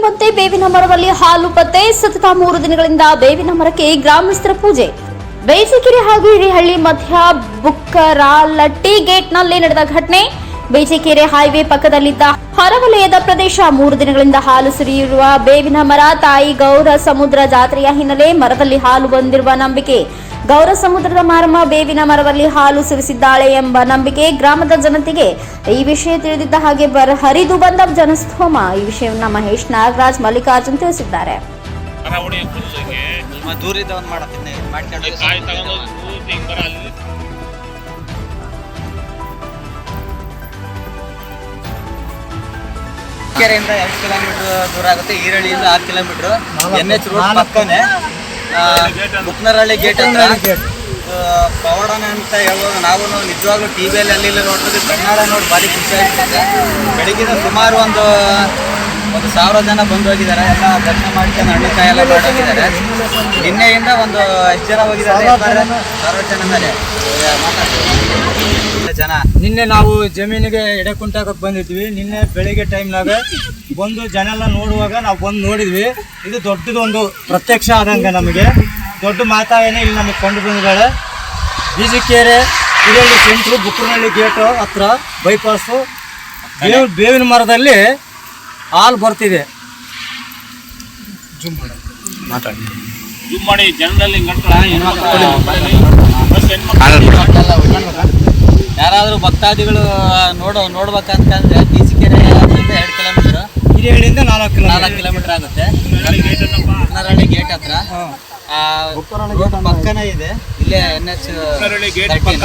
ಎಂಬಂತೆ ಬೇವಿನ ಮರದಲ್ಲಿ ಹಾಲು ಪತ್ತೆ ಸತತ ಮೂರು ದಿನಗಳಿಂದ ಬೇವಿನ ಮರಕ್ಕೆ ಗ್ರಾಮಸ್ಥರ ಪೂಜೆ. ಬೇಸಿಕೆರೆ ಹಾಗೂ ಹಿರಿಹಳ್ಳಿ ಮಧ್ಯ ಬುಕ್ಕರಾಲಟ್ಟಿ ಗೇಟ್ನಲ್ಲಿ ನಡೆದ ಘಟನೆ. ಬೇಸಿಕೆರೆ ಹೈವೇ ಪಕ್ಕದಲ್ಲಿದ್ದ ಹೊರವಲಯದ ಪ್ರದೇಶ. ಮೂರು ದಿನಗಳಿಂದ ಹಾಲು ಸುರಿಯುವ ಬೇವಿನ ಮರ ತಾಯಿ ಗೌರ ಸಮುದ್ರ ಜಾತ್ರೆಯ ಹಿನ್ನೆಲೆ ಮರದಲ್ಲಿ ಹಾಲು ಬಂದಿರುವ ನಂಬಿಕೆ. ಗೌರ ಸಮುದ್ರದ ಮಾರಮ್ಮ ಬೇವಿನ ಮರದಲ್ಲಿ ಹಾಲು ಸುರಿಸಿದ್ದಾಳೆ ಎಂಬ ನಂಬಿಕೆ ಗ್ರಾಮದ ಜನತೆಗೆ. ಈ ವಿಷಯ ತಿಳಿದಿದ್ದ ಹಾಗೆ ಬರ ಹರಿದು ಬಂದ ಜನಸ್ತೋಮ. ಈ ವಿಷಯವನ್ನು ಮಹೇಶ್ ನಾಗರಾಜ್ ಮಲ್ಲಿಕಾರ್ಜುನ್ ತಿಳಿಸಿದ್ದಾರೆ. ದೂರಿಂದ ಕೆರೆಯಿಂದ ಎರಡು ಕಿಲೋಮೀಟರ್ ದೂರ ಆಗುತ್ತೆ. ಈರಳ್ಳಿಯಿಂದ ಆರು ಕಿಲೋಮೀಟರ್. ಎನ್ ಎಚ್ ರೋಡ್ ಪಕ್ಕನೆ ಬುಕ್ನರಹಳ್ಳಿ ಗೇಟ್ ಹತ್ರ ಆ, ಪವಾಡನ ಅಂತ ಹೇಳ್ಬೋದು ನಾವು ನಿಜವಾಗ್ಲೂ ಟಿ ವಿಯಲ್ಲಿ ಅಲ್ಲಿ ನೋಡ್ತೀವಿ ಕನ್ನಡ ನೋಡಿ ಭಾರಿ ಖುಷಿ ಆಗ್ತದೆ. ಬೆಳಿಗ್ಗೆ ಸುಮಾರು ಒಂದು ಒಂದು ಸಾವಿರ ಜನ ಬಂದು ಹೋಗಿದ್ದಾರೆ ಎಲ್ಲ ದರ್ಶನ ಮಾಡ್ಕೊಂಡು ಹಣ್ಣಿಕಾಯಿ ಎಲ್ಲ ಹೋಗಿದ್ದಾರೆ ನಿನ್ನೆಯಿಂದ ಒಂದು ಎಷ್ಟು ಜನ ಹೋಗಿದ್ದಾರೆ? ಸಾವಿರ ಜನ. ಮೇಲೆ. ಜನ. ನಿನ್ನೆ ನಾವು ಜಮೀನಿಗೆ ಎಡೆ ಕುಂಟಾಕಕ್ಕೆ ಬಂದಿದ್ವಿ. ನಿನ್ನೆ ಬೆಳಿಗ್ಗೆ ಟೈಮ್ನಾಗ ಬಂದು ಜನ ಎಲ್ಲ ನೋಡುವಾಗ ನಾವು ಬಂದು ನೋಡಿದ್ವಿ. ಇದು ದೊಡ್ಡದೊಂದು ಪ್ರತ್ಯಕ್ಷ ಆದಂಗೆ ನಮಗೆ. ದೊಡ್ಡ ಮಾತಾಯನೇ ಇಲ್ಲಿ ನಮಗೆ ಕಂಡು ಬಂದಿದ್ದಾಳೆ. ಬೀಜಿಕೆರೆ ಇದೊಂದು ಸೆಂಟ್ರು ಬುಕ್ರನಹಳ್ಳಿ ಗೇಟು ಹತ್ರ ಬೈಪಾಸು ಬೇವ್ ಬೇವಿನ ಮರದಲ್ಲಿ ಹಾಲು ಬರ್ತಿದೆ. ಜೂಮ್ ಮಾಡಿ. ಜನರಲ್ಲಿ ಯಾರಾದರೂ ಭಕ್ತಾದಿಗಳು ನೋಡೋ ನೋಡ್ಬೇಕಂತಂದ್ರೆ ಬೀಸಿಕೆರೆ ಹತ್ರದಿಂದ ಎರಡು ಕಿಲೋಮೀಟರ್ ಹಿರಿಯಳ್ಳಿಯಿಂದ ನಾಲ್ಕು ನಾಲ್ಕು ಕಿಲೋಮೀಟರ್ ಕಿಲೋಮೀಟರ್ ಆಗುತ್ತೆ. ಬುಕ್ನರಹಳ್ಳಿ ಗೇಟ್ ಹತ್ರ ಪಕ್ಕನೇ ಇದೆ. ಇಲ್ಲೇ ಎನ್ ಎಚ್ ಗೇಟ್ ಪಕ್ಕ.